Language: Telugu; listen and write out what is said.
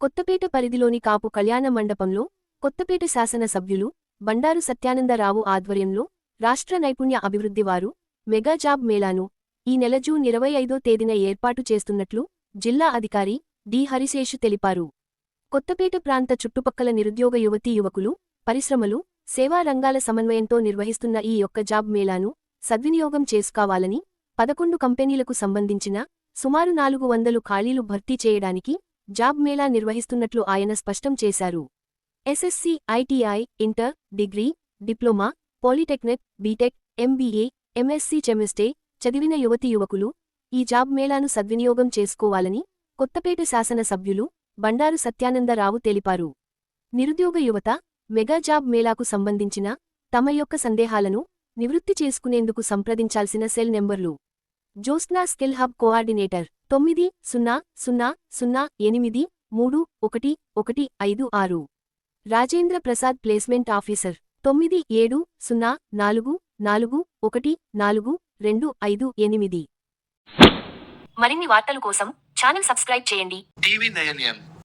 కొత్తపేట పరిధిలోని కాపు కళ్యాణ మండపంలో కొత్తపేట శాసన సభ్యులు బండారు సత్యానందరావు ఆధ్వర్యంలో రాష్ట్ర నైపుణ్య అభివృద్ధి వారు మెగా జాబ్ మేళాను ఈ నెల జూన్ ఇరవై ఐదో తేదీన ఏర్పాటు చేస్తున్నట్లు జిల్లా అధికారి డి. హరిశేషు తెలిపారు. కొత్తపేట ప్రాంత చుట్టుపక్కల నిరుద్యోగ యువతీ యువకులు పరిశ్రమలు సేవా రంగాల సమన్వయంతో నిర్వహిస్తున్న ఈ యొక్క జాబ్ మేళాను సద్వినియోగం చేసుకోవాలని పదకొండు కంపెనీలకు సంబంధించిన సుమారు నాలుగు వందలు ఖాళీలు భర్తీ చేయడానికి జాబ్ మేళా నిర్వహిస్తున్నట్లు ఆయన స్పష్టం చేశారు. SSC ITI inter degree diploma polytechnic BTech MBA MSc చెమిస్టే చదివిన యువతి యువకులు ఈ జాబ్ మేళాను సద్వినియోగం చేసుకోవాలని కొత్తపేట శాసన సభ్యులు బండారు సత్యానందరావు తెలిపారు. నిరుద్యోగ యువత మెగా జాబ్ మేళాకు సంబంధించిన తమ యొక్క సందేహాలను నివృత్తి చేసుకునేందుకు సంప్రదించాల్సిన సెల్ నెంబర్లు. జోస్నా స్కిల్ హబ్ కోఆర్డినేటర్ తొమ్మిది సున్నా సున్నా సున్నా ఎనిమిది మూడు ఒకటి ఒకటి ఐదు ఆరు. Rajendra Prasad placement officer. తొమ్మిది ఏడు సున్నా నాలుగు నాలుగు ఒకటి నాలుగు రెండు ఐదు ఎనిమిది. మరిన్ని వార్తల కోసం ఛానల్ సబ్స్క్రైబ్ చేయండి. టీవీ నయన్యం.